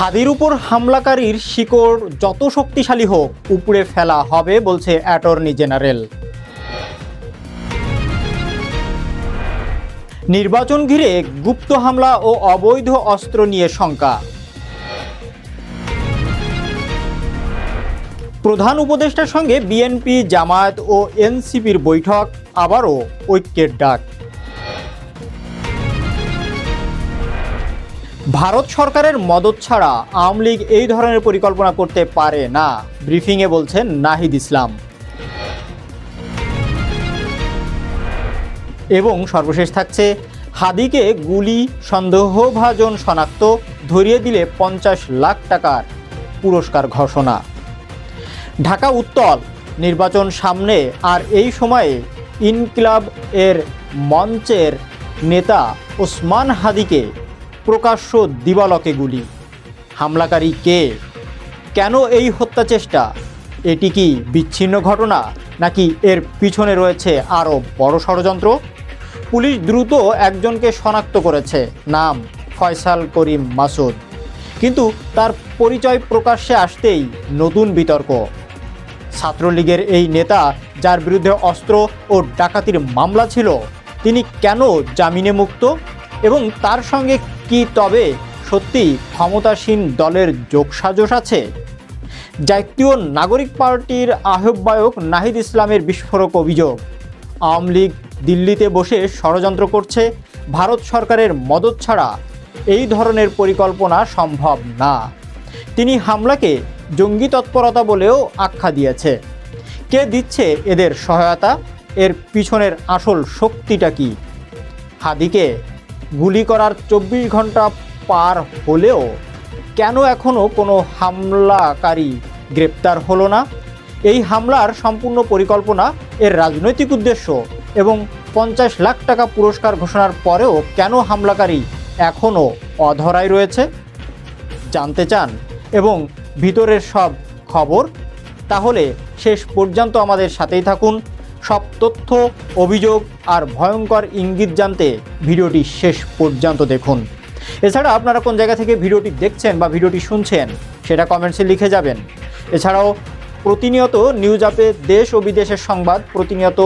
হাদির উপর হামলাকারীর শিকড় যত শক্তিশালী হোক, উপড়ে ফেলা হবে বলছে অ্যাটর্নি জেনারেল। নির্বাচন ঘিরে গুপ্ত হামলা ও অবৈধ অস্ত্র নিয়ে শঙ্কা। প্রধান উপদেষ্টার সঙ্গে বিএনপি, জামায়াত ও এনসিপির বৈঠক, আবারও ঐক্যের ডাক। ভারত সরকারের মদত ছাড়া আওয়ামী লীগ এই ধরনের পরিকল্পনা করতে পারে না, ব্রিফিংয়ে বলছেন নাহিদ ইসলাম। এবং সর্বশেষ থাকছে, হাদিকে গুলি, সন্দেহভাজন শনাক্ত, ধরিয়ে দিলে পঞ্চাশ লাখ টাকার পুরস্কার ঘোষণা। ঢাকা উত্তল, নির্বাচন সামনে, আর এই সময়ে ইনকিলাব এর মঞ্চের নেতা ওসমান হাদিকে প্রকাশ্য দিবালকে গুলি। হামলাকারী কে? কেন এই হত্যা চেষ্টা? এটি কি বিচ্ছিন্ন ঘটনা, নাকি এর পিছনে রয়েছে আরও বড় ষড়যন্ত্র? পুলিশ দ্রুত একজনকে শনাক্ত করেছে, নাম ফয়সাল করিম মাসুদ। কিন্তু তার পরিচয় প্রকাশ্যে আসতেই নতুন বিতর্ক। ছাত্রলীগের এই নেতা, যার বিরুদ্ধে অস্ত্র ও ডাকাতির মামলা ছিল, তিনি কেন জামিনে মুক্ত? এবং তার সঙ্গে কি তবে সত্যি ক্ষমতাসীন দলের যোগসাজশ আছে? জাতীয় নাগরিক পার্টির আহ্বায়ক নাহিদ ইসলামের বিস্ফোরক অভিযোগ। আওয়ামী লীগ দিল্লিতে বসে ষড়যন্ত্র করছে, ভারত সরকারের মদত ছাড়া এই ধরনের পরিকল্পনা সম্ভব না। তিনি হামলাকে জঙ্গি তৎপরতা বলেও আখ্যা দিয়েছে। কে দিচ্ছে এদের সহায়তা? এর পিছনের আসল শক্তিটা কি? হাদিকে গুলি করার চব্বিশ ঘণ্টা পার হলেও কেন এখনও কোনো হামলাকারী গ্রেপ্তার হলো না? এই হামলার সম্পূর্ণ পরিকল্পনা এর রাজনৈতিক উদ্দেশ্য এবং পঞ্চাশ লাখ টাকা পুরস্কার ঘোষণার পরেও কেন হামলাকারী এখনও অধরাই রয়েছে? জানতে চান এবং ভিতরের সব খবর? তাহলে শেষ পর্যন্ত আমাদের সাথেই থাকুন। সব তথ্য, অভিযোগ আর ভয়ঙ্কর ইঙ্গিত জানতে ভিডিওটি শেষ পর্যন্ত দেখুন। এছাড়া আপনারা কোন জায়গা থেকে ভিডিওটি দেখছেন বা ভিডিওটি শুনছেন, সেটা কমেন্টসে লিখে যাবেন। এছাড়াও প্রতিনিয়ত নিউজ আপে দেশ ও বিদেশের সংবাদ প্রতিনিয়ত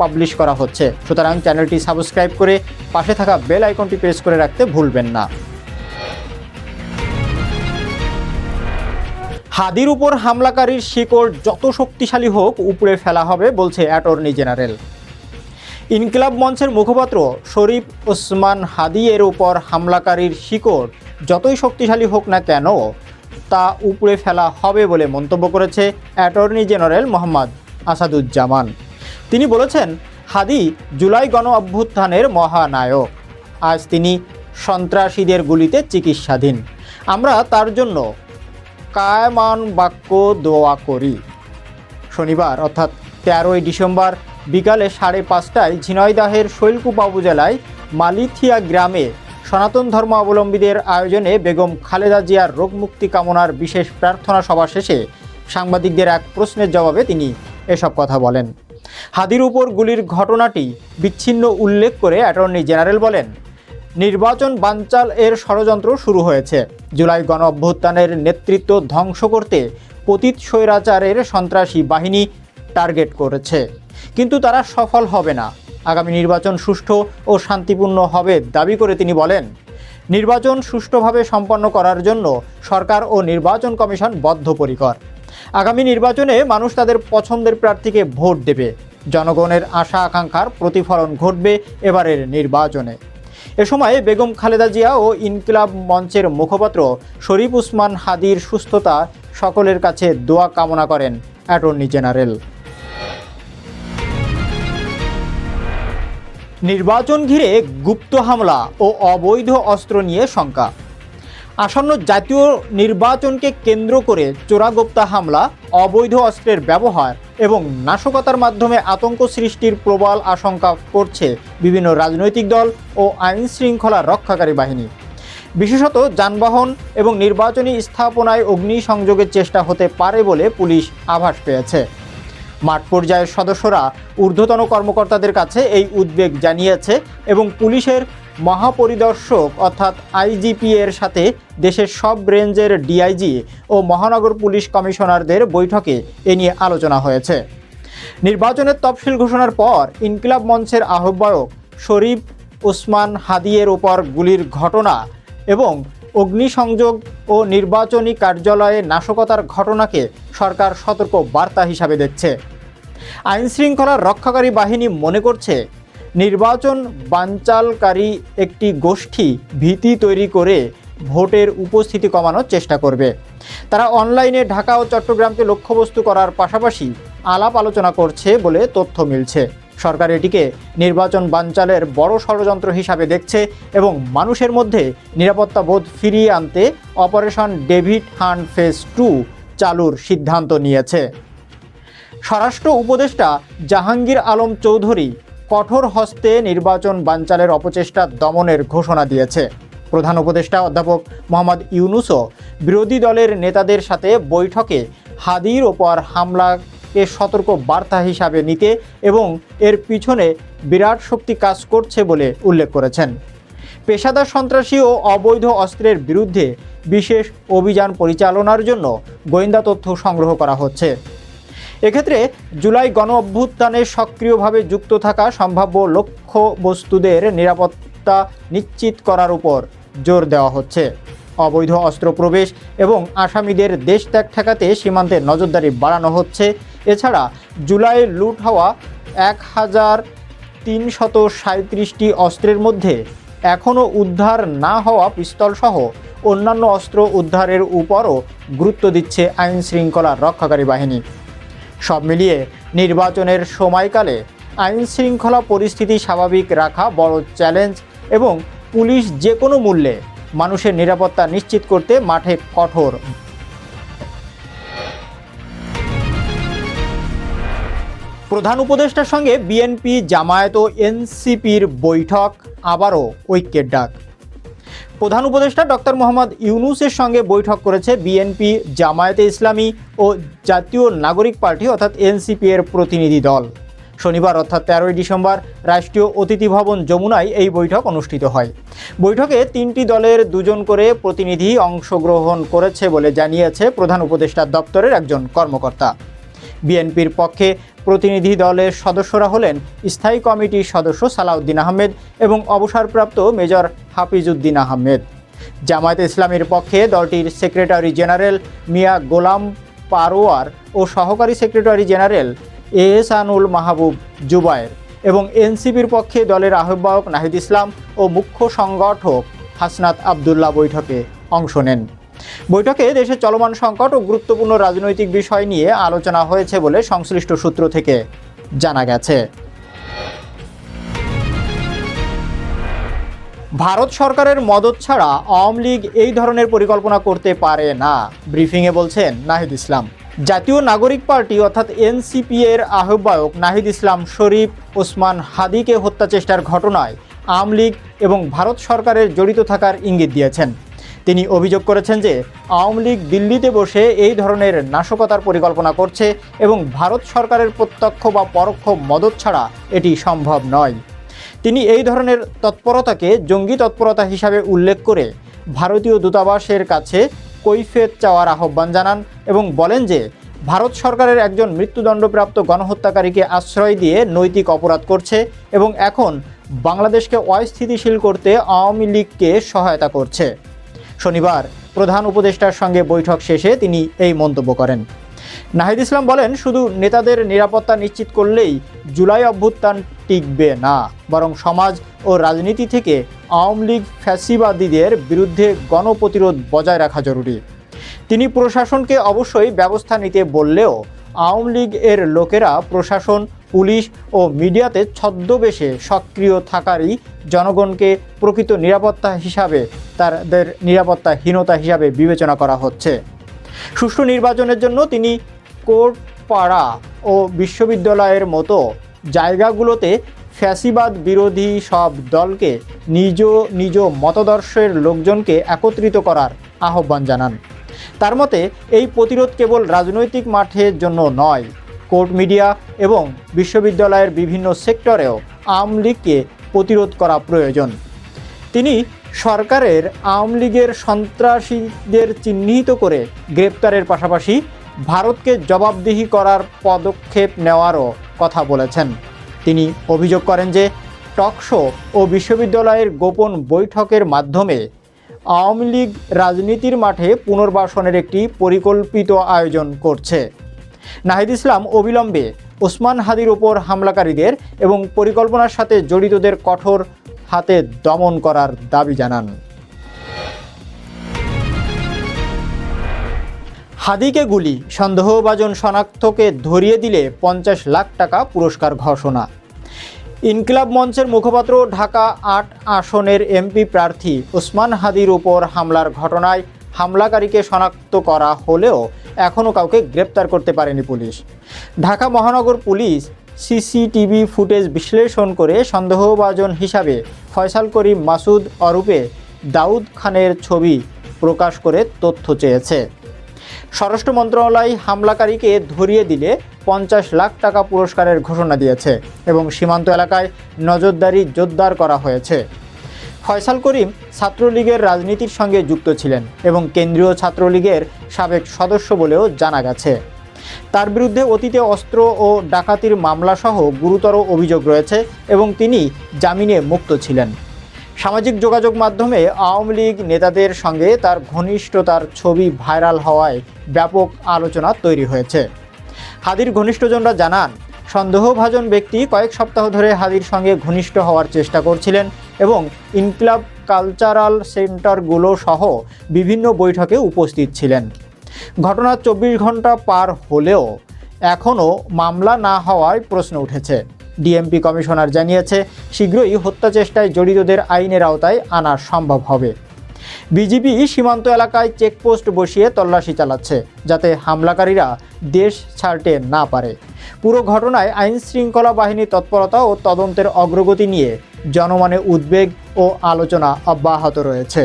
পাবলিশ করা হচ্ছে। সুতরাং চ্যানেলটি সাবস্ক্রাইব করে পাশে থাকা বেল আইকনটি প্রেস করে রাখতে ভুলবেন না। হাদির উপর হামলাকারীর শিকড় যত শক্তিশালী হোক উপড়ে ফেলা হবে, বলছে অ্যাটর্নি জেনারেল। ইনকিলাব মঞ্চের মুখপাত্র শরীফ ওসমান হাদি এর উপর হামলাকারীর শিকড় যতই শক্তিশালী হোক না কেন, তা উপড়ে ফেলা হবে বলে মন্তব্য করেছে অ্যাটর্নি জেনারেল মোহাম্মদ আসাদুজ্জামান। তিনি বলেছেন, হাদি জুলাই গণ অভ্যুত্থানের মহানায়ক। আজ তিনি সন্ত্রাসীদের গুলিতে চিকিৎসাধীন। আমরা তার জন্য কায়মান বাক্য দোয়া করি। শনিবার, অর্থাৎ তেরোই ডিসেম্বর বিকালে সাড়ে পাঁচটায় ঝিনাইদাহের শৈলকুপা উপজেলায় মালিথিয়া গ্রামে সনাতন ধর্ম অবলম্বীদের আয়োজনে বেগম খালেদা জিয়ার রোগমুক্তি কামনার বিশেষ প্রার্থনা সভা শেষে সাংবাদিকদের এক প্রশ্নের জবাবে তিনি এসব কথা বলেন। হাদির উপর গুলির ঘটনাটি বিচ্ছিন্ন উল্লেখ করে অ্যাটর্নি জেনারেল বলেন নির্বাচন বানচাল এর ষড়যন্ত্র শুরু হয়েছে। জুলাই গণ অভ্যুত্থানের নেতৃত্ব ধ্বংস করতে পতিত স্বৈরাচারের সন্ত্রাসী বাহিনী টার্গেট করেছে। কিন্তু তারা সফল হবে না। আগামী নির্বাচন সুষ্ঠু ও শান্তিপূর্ণ হবে দাবি করে তিনি বলেন, নির্বাচন সুষ্ঠুভাবে সম্পন্ন করার জন্য সরকার ও নির্বাচন কমিশন বদ্ধপরিকর। আগামী নির্বাচনে মানুষ তাদের পছন্দের প্রার্থীকে ভোট দেবে। জনগণের আশা আকাঙ্ক্ষার প্রতিফলন ঘটবে এবারের নির্বাচনে। এ সময় বেগম খালেদা জিয়া ও ইনকিলাব মঞ্চের মুখপাত্র শরীফ উসমান হাদির সুস্থতা সকলের কাছে দোয়া কামনা করেন অ্যাটর্নি জেনারেল। নির্বাচন ঘিরে গুপ্ত হামলা ও অবৈধ অস্ত্র নিয়ে শঙ্কা। আসন্ন জাতীয় নির্বাচনকে কেন্দ্র করে চোরাগোপ্তা হামলা, অবৈধ অস্ত্রের ব্যবহার এবং নাশকতার মাধ্যমে আতঙ্ক সৃষ্টির প্রবল আশঙ্কা করছে বিভিন্ন রাজনৈতিক দল ও আইন শৃঙ্খলা রক্ষাকারী বাহিনী। বিশেষত যানবাহন এবং নির্বাচনী স্থাপনায় অগ্নি সংযোগের চেষ্টা হতে পারে বলে পুলিশ আভাস পেয়েছে। মাঠ পর্যায়ের সদস্যরা ঊর্ধ্বতন কর্মকর্তাদের কাছে এই উদ্বেগ জানিয়েছে এবং পুলিশের মহাপরিদর্শক অর্থাৎ আইজিপি এর সাথে দেশের সব রেঞ্জের ডিআইজি ও মহানগর পুলিশ কমিশনারদের বৈঠকে এ নিয়ে আলোচনা হয়েছে। নির্বাচনের তফসিল ঘোষণার পর ইনকিলাব মঞ্চের আহ্বায়ক শরীফ ওসমান হাদিয়ের ওপর গুলির ঘটনা এবং অগ্নিসংযোগ ও নির্বাচনী কার্যালয়ে নাশকতার ঘটনাকে সরকার সতর্ক বার্তা হিসাবে দেখছে আইন শৃঙ্খলার রক্ষাকারী বাহিনী মনে করছে নির্বাচন বানচালকারী একটি গোষ্ঠী ভীতি তৈরি করে ভোটের উপস্থিতি কমানোর চেষ্টা করবে। তারা অনলাইনে ঢাকা ও চট্টগ্রামকে লক্ষ্যবস্তু করার পাশাপাশি আলাপ আলোচনা করছে বলে তথ্য মিলছে। সরকার এটিকে নির্বাচন বানচালের বড় ষড়যন্ত্র হিসাবে দেখছে এবং মানুষের মধ্যে নিরাপত্তা বোধ ফিরিয়ে আনতে operation David hunt phase two চালুর সিদ্ধান্ত নিয়েছে। স্বরাষ্ট্র উপদেষ্টা জাহাঙ্গীর আলম চৌধুরী কঠোর হস্তে নির্বাচন বানচালের অপচেষ্টা দমনের ঘোষণা দিয়েছে। প্রধান উপদেষ্টা অধ্যাপক মোহাম্মদ ইউনুসও বিরোধী দলের নেতাদের সাথে বৈঠকে হাদির ওপর হামলা হামলাকে সতর্ক বার্তা হিসাবে নিতে এবং এর পিছনে বিরাট শক্তি কাজ করছে বলে উল্লেখ করেছেন। পেশাদার সন্ত্রাসী ও অবৈধ অস্ত্রের বিরুদ্ধে বিশেষ অভিযান পরিচালনার জন্য গোয়েন্দা তথ্য সংগ্রহ করা হচ্ছে। এক্ষেত্রে জুলাই গণ অভ্যুত্থানে সক্রিয়ভাবে যুক্ত থাকা সম্ভাব্য লক্ষ্যবস্তুদের নিরাপত্তা নিশ্চিত করার উপর জোর দেওয়া হচ্ছে। অবৈধ অস্ত্র প্রবেশ এবং আসামিদের দেশ ত্যাগ ঠেকাতে সীমান্তে নজরদারি বাড়ানো হচ্ছে। এছাড়া জুলাই লুট হওয়া এক হাজার তিনশত সাঁত্রিশটি অস্ত্রের মধ্যে এখনও উদ্ধার না হওয়া পিস্তলসহ অন্যান্য অস্ত্র উদ্ধারের উপরও গুরুত্ব দিচ্ছে আইন শৃঙ্খলা রক্ষাকারী বাহিনী। সব মিলিয়ে নির্বাচনের সময়কালে আইন শৃঙ্খলা পরিস্থিতি স্বাভাবিক রাখা বড় চ্যালেঞ্জ এবং পুলিশ যে কোনো মূল্যে মানুষের নিরাপত্তা নিশ্চিত করতে মাঠে কঠোর। প্রধান উপদেষ্টার সঙ্গে বিএনপি জামায়াত ও এনসিপির বৈঠক, আবারও ঐক্যের ডাক। প্রধান উপদেষ্টা ডক্টর মোহাম্মদ ইউনুসের সঙ্গে বৈঠক করেছে বিএনপি, জামায়াতে ইসলামী ও জাতীয় নাগরিক পার্টি অর্থাৎ এনসিপি এর প্রতিনিধি দল। শনিবার অর্থাৎ তেরোই ডিসেম্বর রাষ্ট্রীয় অতিথি ভবন যমুনায় এই বৈঠক অনুষ্ঠিত হয়। বৈঠকে তিনটি দলের দুজন করে প্রতিনিধি অংশগ্রহণ করেছে বলে জানিয়েছে প্রধান উপদেষ্টা দপ্তরের একজন কর্মকর্তা। বিএনপির পক্ষে প্রতিনিধি দলের সদস্যরা হলেন স্থায়ী কমিটির সদস্য সালাউদ্দিন আহমেদ এবং অবসরপ্রাপ্ত মেজর হাফিজউদ্দিন আহমেদ। জামায়াত ইসলামীর পক্ষে দলটির সেক্রেটারি জেনারেল মিয়া গোলাম পারোয়ার ও সহকারী সেক্রেটারি জেনারেল এহসানুল মাহবুব জুবায়ের এবং এনসিপির পক্ষে দলের আহ্বায়ক নাহিদ ইসলাম ও মুখ্য সংগঠক হাসনাত আবদুল্লাহ বৈঠকে অংশ নেন। বৈঠকে দেশের চলমান সংকট ও গুরুত্বপূর্ণ রাজনৈতিক বিষয় নিয়ে আলোচনা হয়েছে বলে সংশ্লিষ্ট সূত্র থেকে জানা গেছে। ভারত সরকারের মদত ছাড়া আওয়ামী লীগ এই ধরনের পরিকল্পনা করতে পারে না, ব্রিফিংয়ে বলছেন নাহিদ ইসলাম। জাতীয় নাগরিক পার্টি অর্থাৎ এনসিপি এর আহ্বায়ক নাহিদ ইসলাম শরীফ ওসমান হাদিকে হত্যা চেষ্টার ঘটনায় আওয়ামী লীগ এবং ভারত সরকারের জড়িত থাকার ইঙ্গিত দিয়েছেন। তিনি অভিযোগ করেছেন যে আওয়ামী লীগ দিল্লিতে বসে এই ধরনের নাশকতার পরিকল্পনা করছে এবং ভারত সরকারের প্রত্যক্ষ বা পরোক্ষ মদত ছাড়া এটি সম্ভব নয়। তিনি এই ধরনের তৎপরতাকে জঙ্গি তৎপরতা হিসাবে উল্লেখ করে ভারতীয় দূতাবাসের কাছে কৈফিয়ত চাওয়ার আহ্বান জানান এবং বলেন যে ভারত সরকারের একজন মৃত্যুদণ্ডপ্রাপ্ত গণহত্যাকারীকে আশ্রয় দিয়ে নৈতিক অপরাধ করছে এবং এখন বাংলাদেশকে অস্থিতিশীল করতে আওয়ামী লীগকে সহায়তা করছে। শনিবার প্রধান উপদেষ্টার সঙ্গে বৈঠক শেষে তিনি এই মন্তব্য করেন। নাহিদ ইসলাম বলেন, শুধু নেতাদের নিরাপত্তা নিশ্চিত করলেই জুলাই অভ্যুত্থান টিকবে না, বরং সমাজ ও রাজনীতি থেকে আওয়ামী লীগ ফ্যাসিবাদীদের বিরুদ্ধে গণপ্রতিরোধ বজায় রাখা জরুরি। তিনি প্রশাসনকে অবশ্যই ব্যবস্থা নিতে বললেও আওয়ামী লীগ এর লোকেরা প্রশাসন পুলিশ ও মিডিয়াতে ছদ্মবেশে সক্রিয় থাকারই জনগণকে প্রকৃত নিরাপত্তা হিসাবে, তাদের নিরাপত্তাহীনতা হিসাবে বিবেচনা করা হচ্ছে। সুষ্ঠু নির্বাচনের জন্য তিনি কোর্ট পাড়া ও বিশ্ববিদ্যালয়ের মতো জায়গাগুলোতে ফ্যাসিবাদ বিরোধী সব দলকে নিজ নিজ মতদর্শের লোকজনকে একত্রিত করার আহ্বান জানান। তার মতে, এই প্রতিরোধ কেবল রাজনৈতিক মাঠের জন্য নয় কোর্ট মিডিয়া এবং বিশ্ববিদ্যালয়ের বিভিন্ন সেক্টরেও আওয়ামী লীগকে প্রতিরোধ করা প্রয়োজন। তিনি সরকারের আওয়ামী লীগের সন্ত্রাসীদের চিহ্নিত করে গ্রেপ্তারের পাশাপাশি ভারতকে জবাবদিহি করার পদক্ষেপ নেওয়ারও কথা বলেছেন। তিনি অভিযোগ করেন যে টকশো ও বিশ্ববিদ্যালয়ের গোপন বৈঠকের মাধ্যমে আওয়ামী লীগ রাজনীতির মাঠে পুনর্বাসনের একটি পরিকল্পিত আয়োজন করছে। নাহিদ ইসলাম অবিলম্বে ওসমান হাদির ওপর হামলাকারীদের এবং পরিকল্পনার সাথে জড়িতদের কঠোর হাতে দমন করার দাবি জানান। হাদিকে গুলি, সন্দেহভাজন শনাক্তকে ধরিয়ে দিলে পঞ্চাশ লাখ টাকা পুরস্কার ঘোষণা। ইনকিলাব মঞ্চের মুখপাত্র ঢাকা আট আসনের এমপি প্রার্থী ওসমান হাদির উপর হামলার ঘটনায় হামলাকারীকে শনাক্ত করা হলেও এখনও কাউকে গ্রেপ্তার করতে পারেনি পুলিশ। ঢাকা মহানগর পুলিশ সিসিটিভি ফুটেজ বিশ্লেষণ করে সন্দেহভাজন হিসাবে ফয়সাল করিম মাসুদ অরূপে দাউদ খানের ছবি প্রকাশ করে তথ্য চেয়েছে। স্বরাষ্ট্র মন্ত্রণালয় হামলাকারীকে ধরিয়ে দিলে পঞ্চাশ লাখ টাকা পুরস্কারের ঘোষণা দিয়েছে এবং সীমান্ত এলাকায় নজরদারি জোরদার করা হয়েছে। ফয়সাল করিম ছাত্রলীগের রাজনীতির সঙ্গে যুক্ত ছিলেন এবং কেন্দ্রীয় ছাত্রলীগের সাবেক সদস্য বলেও জানা গেছে। তার বিরুদ্ধে অতীতে অস্ত্র ও ডাকাতির মামলাসহ গুরুতর অভিযোগ রয়েছে এবং তিনি জামিনে মুক্ত ছিলেন। সামাজিক যোগাযোগ মাধ্যমে আওয়ামী লীগ নেতাদের সঙ্গে তার ঘনিষ্ঠতার ছবি ভাইরাল হওয়ায় ব্যাপক আলোচনা তৈরি হয়েছে। হাদির ঘনিষ্ঠজনরা জানান, সন্দেহভাজন ব্যক্তি কয়েক সপ্তাহ ধরে হাদির সঙ্গে ঘনিষ্ঠ হওয়ার চেষ্টা করছিলেন এবং ইনকিলাব কালচারাল সেন্টারগুলো সহ বিভিন্ন বৈঠকে উপস্থিত ছিলেন। ঘটনার চব্বিশ ঘণ্টা পার হলেও এখনও মামলা না হওয়ায় প্রশ্ন উঠেছে। ডিএমপি কমিশনার জানিয়েছে, শীঘ্রই হত্যা চেষ্টায় জড়িতদের আইনের আওতায় আনা সম্ভব হবে। বিজিবি সীমান্ত এলাকায় চেকপোস্ট বসিয়ে তল্লাশি চালাচ্ছে, যাতে হামলাকারীরা দেশ ছাড়তে না পারে। পুরো ঘটনায় আইন শৃঙ্খলা বাহিনীর তৎপরতা ও তদন্তের অগ্রগতি নিয়ে জনমনে উদ্বেগ ও আলোচনা অব্যাহত রয়েছে।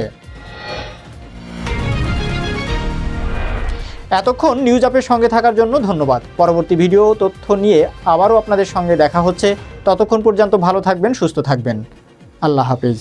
এতক্ষণ নিউজ আপের সঙ্গে থাকার জন্য ধন্যবাদ। পরবর্তী ভিডিও তথ্য নিয়ে আবারও আপনাদের সঙ্গে দেখা হচ্ছে। ততক্ষণ পর্যন্ত ভালো থাকবেন, সুস্থ থাকবেন। আল্লাহ হাফিজ।